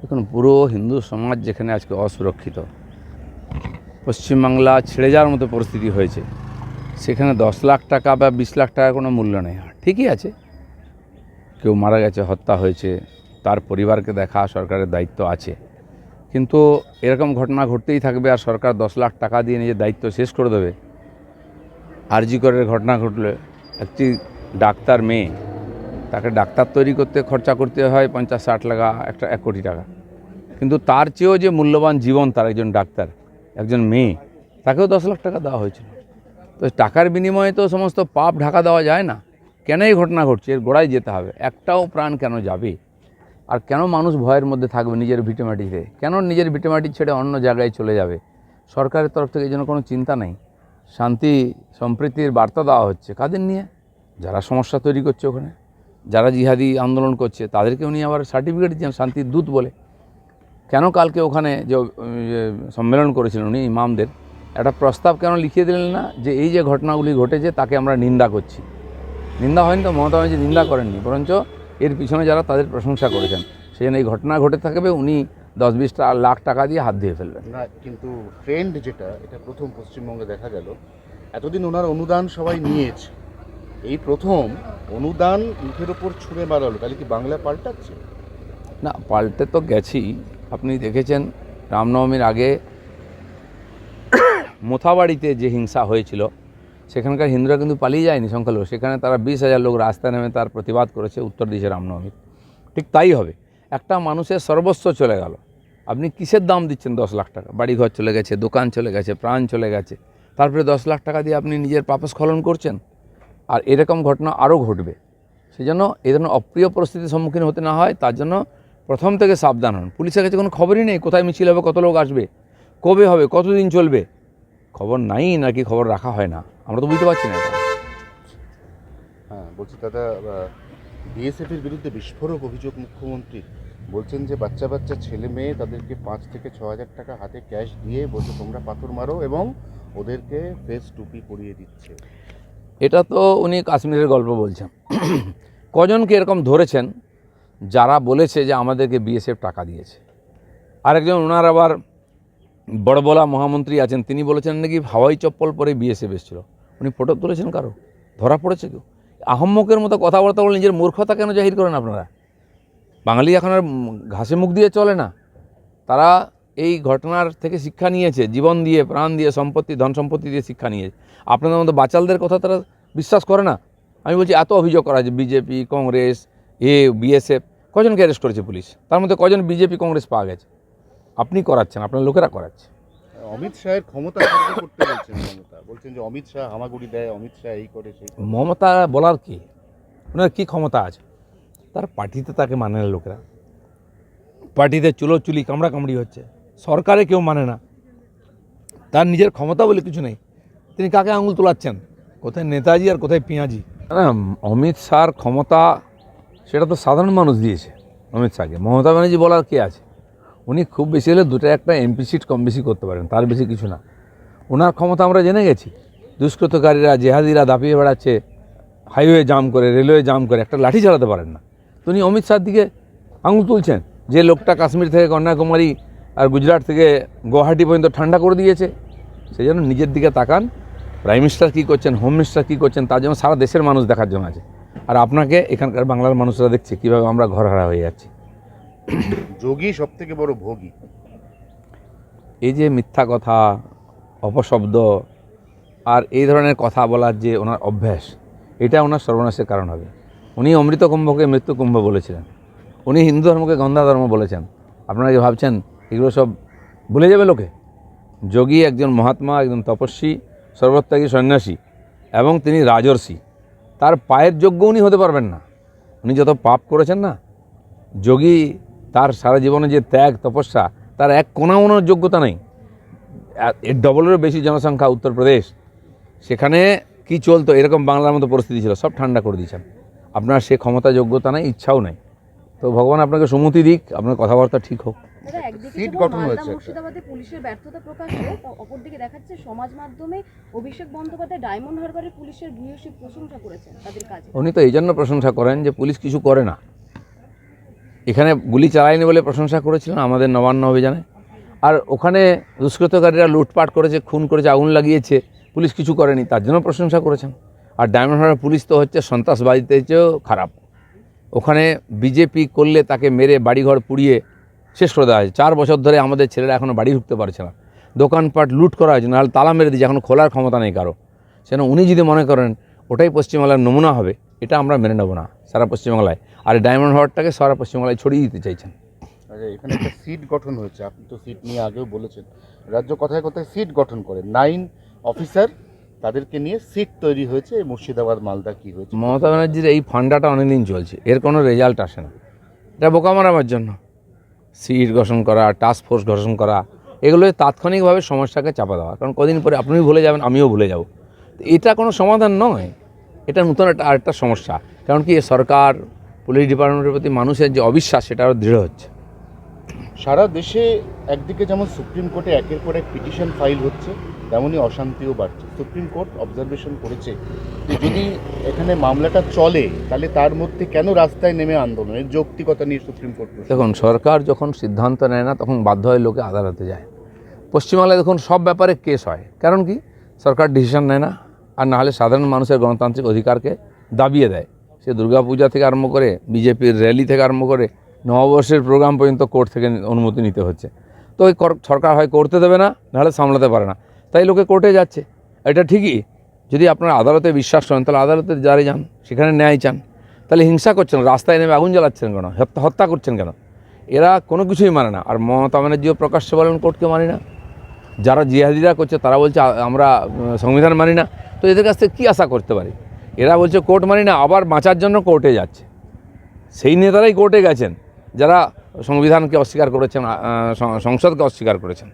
দেখুন, পুরো হিন্দু সমাজ যেখানে আজকে অসুরক্ষিত পশ্চিমবাংলা ছেড়ে যাওয়ার মতো পরিস্থিতি হয়েছে, সেখানে দশ লাখ টাকা বা বিশ লাখ টাকা কোনো মূল্য নেই। ঠিকই আছে। কেউ মারা গেছে, হত্যা হয়েছে, তার পরিবারকে দেখা, সরকারের দায়িত্ব আছে। কিন্তু এরকম ঘটনা ঘটতেই থাকবে আর সরকার দশ লাখ টাকা দিয়ে নিজের দায়িত্ব শেষ করে দেবে। আরজিকরের ঘটনা ঘটলে, একটি ডাক্তার মেয়ে তাকে ডাক্তার তৈরি করতে খরচা করতে হয় পঞ্চাশ, ষাট টাকা একটা এক কোটি টাকা। কিন্তু তার চেয়েও যে মূল্যবান জীবন তার একজন ডাক্তার, একজন মেয়ে, তাকেও দশ লাখ টাকা দেওয়া হয়েছিল। তো টাকার বিনিময়ে তো সমস্ত পাপ ঢাকা দেওয়া যায় না। কেন এই ঘটনা ঘটছে? এর গোড়ায় যেতে হবে। একটাও প্রাণ কেন যাবে? আর কেন মানুষ ভয়ের মধ্যে থাকবে নিজের ভিটেমাটিতে? কেন নিজের ভিটেমাটি ছেড়ে অন্য জায়গায় চলে যাবে? সরকারের তরফ থেকে জন্য কোনো চিন্তা নেই। শান্তি সম্প্রীতির বার্তা দেওয়া হচ্ছে। কাদের নিয়ে? যারা সমস্যা তৈরি করছে ওখানে। যারা জিহাদি আন্দোলন করছে, তাদেরকে উনি আবার সার্টিফিকেট দিচ্ছেন শান্তির দূত বলে। কেন কালকে ওখানে যে সম্মেলন করেছিলেন উনি, ইমামদের, একটা প্রস্তাব কেন লিখিয়ে দিলেন না, যে এই যে ঘটনাগুলি ঘটেছে, তাকে আমরা নিন্দা করছি। নিন্দা হয়নি তো, মমতা ব্যানার্জি নিন্দা করেননি, বরঞ্চ এর পিছনে যারা তাদের প্রশংসা করেছেন সেই জন্য এই ঘটনা ঘটে থাকবে, উনি দশ বিশ লাখ টাকা দিয়ে হাত দিয়ে ফেলবেন। না, কিন্তু ট্রেন্ড যেটা, এটা প্রথম পশ্চিমবঙ্গে দেখা গেল, এতদিন ওনার অনুদান সবাই নিয়েছে। এই প্রথম অনুদান মুখের ওপর ছুঁড়ে মারালো, তাহলে কি বাংলা পাল্টাচ্ছে? না, পাল্টে তো গেছি। আপনি দেখেছেন, রামনবমীর আগে মোথাবাড়িতে যে হিংসা হয়েছিল, সেখানকার হিন্দুরা কিন্তু পালিয়ে যায়নি সংখ্যালঘু। সেখানে তারা বিশ হাজার লোক রাস্তায় নেমে তার প্রতিবাদ করেছে উত্তর দিয়েছে রামনবমীর। ঠিক তাই হবে। একটা মানুষের সর্বস্ব চলে গেল। আপনি কিসের দাম দিচ্ছেন দশ লাখ টাকা? বাড়িঘর চলে গেছে, দোকান চলে গেছে, প্রাণ চলে গেছে। তারপরে দশ লাখ টাকা দিয়ে আপনি নিজের পাপস খলন করছেন? আর এরকম ঘটনা আরও ঘটবে। সেই জন্য এই ধরনের অপ্রিয় পরিস্থিতির সম্মুখীন হতে না হয়, তার জন্য প্রথম থেকে সাবধান হন। পুলিশের কাছে কোনো খবরই নেই, কোথায় মিছিল হবে, কত লোক আসবে, কবে হবে, কতদিন চলবে। খবর নাই, নাকি খবর রাখা হয় না। আমরা তো বুঝতে পারছি না এটা। হ্যাঁ বলছি দাদা বিএসএফ এর বিরুদ্ধে বিস্ফোরক অভিযোগ মুখ্যমন্ত্রী বলছেন যে বাচ্চা বাচ্চা ছেলে মেয়ে তাদেরকে পাঁচ থেকে ছ হাজার টাকা হাতে ক্যাশ দিয়ে বলছে, তোমরা পাথর মারো এবং ওদেরকে ফেস টুপি পরিয়ে দিচ্ছে। এটা তো উনি কাশ্মীরের গল্প বলছেন। কজনকে এরকম ধরেছেন যারা বলেছে যে আমাদেরকে বিএসএফ টাকা দিয়েছে। আরেকজন ওনার আবার বড়বলা মহামন্ত্রী আছেন, তিনি বলেছেন নাকি হাওয়াই চপ্পল পরে বিএসএফ এসেছিল। উনি ফটো তুলেছেন কারও? ধরা পড়েছে কেউ? আহম্মকের মতো কথাবার্তা বলে নিজের মূর্খতা কেন জাহির করেন আপনারা? বাঙালি এখন আর ঘাসে মুখ দিয়ে চলে না। তারা এই ঘটনার থেকে শিক্ষা নিয়েছে জীবন দিয়ে প্রাণ দিয়ে সম্পত্তি ধন সম্পত্তি দিয়ে শিক্ষা নিয়েছে। আপনাদের মতো বাচালদের কথা তারা বিশ্বাস করে না? আমি বলছি এত অভিযোগ করা যে বিজেপি কংগ্রেস এ বিএসএফ কজনকে অ্যারেস্ট করেছে পুলিশ? তার মধ্যে কজন বিজেপি কংগ্রেস পাওয়া গেছে? আপনি করাচ্ছেন আপনার লোকেরা করাচ্ছে। অমিত শাহের ক্ষমতা করতে বলছেন মমতা। বলছেন যে অমিত শাহ হামাগুড়ি দেয় অমিত শাহ এই করে সেই মমতা বলার কি? ওনার কী ক্ষমতা আছে? তার পার্টিতে তাকে মানে না লোকেরা। পার্টিতে চুলো চুলি কামড়া কামড়ি হচ্ছে। সরকারে কেউ মানে না। তার নিজের ক্ষমতা বলে কিছু নেই। তিনি কাকে আঙুল তোলাচ্ছেন? কোথায় নেতাজি আর কোথায় পেঁয়াজি? অমিত শাহর ক্ষমতা, সেটা তো সাধারণ মানুষ দিয়েছে অমিত শাহকে। মমতা ব্যানার্জি বলার কে আছে? উনি খুব বেশি হলে দুটো একটা এমপি সিট কম বেশি করতে পারেন, তার বেশি কিছু না। ওনার ক্ষমতা আমরা জেনে গেছি। দুষ্কৃতকারীরা, জেহাদিরা দাপিয়ে বেড়াচ্ছে, হাইওয়ে জাম করে, রেলওয়ে জাম করে, একটা লাঠি চালাতে পারেন না। তো উনি অমিত শাহর দিকে আঙুল তুলছেন। যে লোকটা কাশ্মীর থেকে কন্যাকুমারী আর গুজরাট থেকে গুয়াহাটি পর্যন্ত ঠান্ডা করে দিয়েছে। সেই জন্য নিজের দিকে তাকান। প্রাইম মিনিস্টার কী করছেন হোম মিনিস্টার কী করছেন তার জন্য সারা দেশের মানুষ দেখার জন্য আছে। আর আপনাকে এখানকার বাংলার মানুষরা দেখছে কীভাবে আমরা ঘরহারা হয়ে যাচ্ছি। যোগী সব থেকে বড় ভোগী। এই যে মিথ্যা কথা অপশব্দ আর এই ধরনের কথা বলার যে ওনার অভ্যাস এটা ওনার সর্বনাশের কারণ হবে। উনি অমৃত কুম্ভকে মৃত্যু কুম্ভ বলেছিলেন। উনি হিন্দু ধর্মকে গন্ধা ধর্ম বলেছেন। আপনারা কি ভাবছেন এগুলো সব ভুলে যাবে লোকে। যোগী একজন মহাত্মা, একজন তপস্বী, সর্বত্যাগী সন্ন্যাসী এবং তিনি রাজর্ষি। তার পায়ের যোগ্য উনি হতে পারবেন না। উনি যত পাপ করেছেন না, যোগী তার সারা জীবনে যে ত্যাগ, তপস্যা, তার এক কোনা কোনাউনোর যোগ্যতা নেই। এর ডবলেরও বেশি জনসংখ্যা উত্তরপ্রদেশ সেখানে কি চলতো, এরকম বাংলার মতো পরিস্থিতি ছিল, সব ঠান্ডা করে দিয়েছেন। আপনার সে ক্ষমতা যোগ্যতা নেই, ইচ্ছাও নেই। তো ভগবান আপনাকে সুমতি দিক, আপনার কথাবার্তা ঠিক হোক। সিট গঠন হয়েছে মুর্শিদাবাদে পুলিশের ব্যর্থতা প্রকাশ অপরদিকে দেখাচ্ছে সমাজ মাধ্যমে অভিষেক বন্দ্যোপাধ্যায় ডায়মন্ড হারবারের পুলিশের ভূয়সী প্রশংসা করেছেন তাদের কাজে। উনি তো এই জন্য প্রশংসা করেন যে পুলিশ কিছু করে না। এখানে গুলি চালায়নি বলে প্রশংসা করেছিলেন আমাদের নবান্ন অভিযানে। আর ওখানে দুষ্কৃতকারীরা লুটপাট করেছে খুন করেছে আগুন লাগিয়েছে পুলিশ কিছু করেনি তার জন্য প্রশংসা করেছেন। আর ডায়মন্ড হারবার পুলিশ তো হচ্ছে সন্ত্রাসবাদীতে চেয়েও খারাপ। ওখানে বিজেপি করলে তাকে মেরে বাড়িঘর পুড়িয়ে শেষ করে দেওয়া হয়েছে। চার বছর ধরে আমাদের ছেলেরা এখনও বাড়ি ঢুকতে পারছে না। দোকানপাট লুট করা হয়েছে নাহলে তালা মেরে দিয়েছে এখন খোলার ক্ষমতা নেই কারও। সেন উনি যদি মনে করেন ওটাই পশ্চিমবাংলার নমুনা হবে এটা আমরা মেনে নেব না সারা পশ্চিমবাংলায়। আর এই ডায়মন্ড হারবারটাকে সারা পশ্চিমবাংলায় ছড়িয়ে দিতে চাইছেন। আচ্ছা এখানে একটা সিট গঠন হয়েছে আপনি তো সিট নিয়ে আগেও বলেছেন। রাজ্য কথায় কথায় সিট গঠন করে? নাইন অফিসার তাদেরকে নিয়ে সিট তৈরি হয়েছে এই মুর্শিদাবাদ মালদা কী হয়েছে? মমতা ব্যানার্জির এই ফান্ডাটা অনেকদিন চলছে এর কোনো রেজাল্ট আসে না। এটা বোকা মারাবার জন্য। সিট গঠন করা টাস্ক ফোর্স গঠন করা এগুলো তাৎক্ষণিকভাবে সমস্যাকে চাপা দেওয়া। কারণ কদিন পরে আপনিও ভুলে যাবেন, আমিও ভুলে যাব। এটা কোনো সমাধান নয়। এটা নতুন একটা আরেকটা সমস্যা। কারণ কি, সরকার পুলিশ ডিপার্টমেন্টের প্রতি মানুষের যে অবিশ্বাস সেটা আরও দৃঢ় হচ্ছে। সারা দেশে একদিকে যেমন সুপ্রিম কোর্টে একের পর এক পিটিশন ফাইল হচ্ছে তেমনই অশান্তিও বাড়ছে। সুপ্রিম কোর্ট অবজারভেশন করেছে যে যদি এখানে মামলাটা চলে তাহলে তার মধ্যে কেন রাস্তায় নেমে আন্দোলনের যৌক্তিকতা নিয়ে সুপ্রিম কোর্ট দেখুন সরকার যখন সিদ্ধান্ত নেয় না তখন বাধ্য হয়ে লোকে আদালতে যায়। পশ্চিমবাংলায় দেখুন সব ব্যাপারে কেস হয়। কারণ কি? সরকার ডিসিশন নেয় না আর নাহলে সাধারণ মানুষের গণতান্ত্রিক অধিকারকে দাবিয়ে দেয়। সে দুর্গাপূজা থেকে আরম্ভ করে বিজেপির র্যালি থেকে আরম্ভ করে নববর্ষের প্রোগ্রাম পর্যন্ত কোর্ট থেকে অনুমতি নিতে হচ্ছে। তো ওই কর- সরকার হয় করতে দেবে না, নাহলে সামলাতে পারে না। তাই লোকে কোর্টে যাচ্ছে। এটা ঠিকই। যদি আপনারা আদালতে বিশ্বাস করেন, তাহলে আদালতে যারে যান, সেখানে ন্যায় চান। তাহলে হিংসা করছেন, রাস্তায় নেমে আগুন জ্বালাচ্ছেন কেন? হত্যা হত্যা করছেন কেন? এরা কোনো কিছুই মানে না। আর মমতা ব্যানার্জিও প্রকাশ্যে বলেন কোর্টকে মানি না। যারা জিহাদিরা করছে, তারা বলছে আমরা সংবিধান মানি না। তো এদের কাছ থেকে কী আশা করতে পারি? এরা বলছে, কোর্ট মানি না। আবার বাঁচার জন্য কোর্টে যাচ্ছে। সেই নেতারাই কোর্টে গেছেন। যারা সংবিধানকে অস্বীকার করেছেন সংসদকে অস্বীকার করেছেন।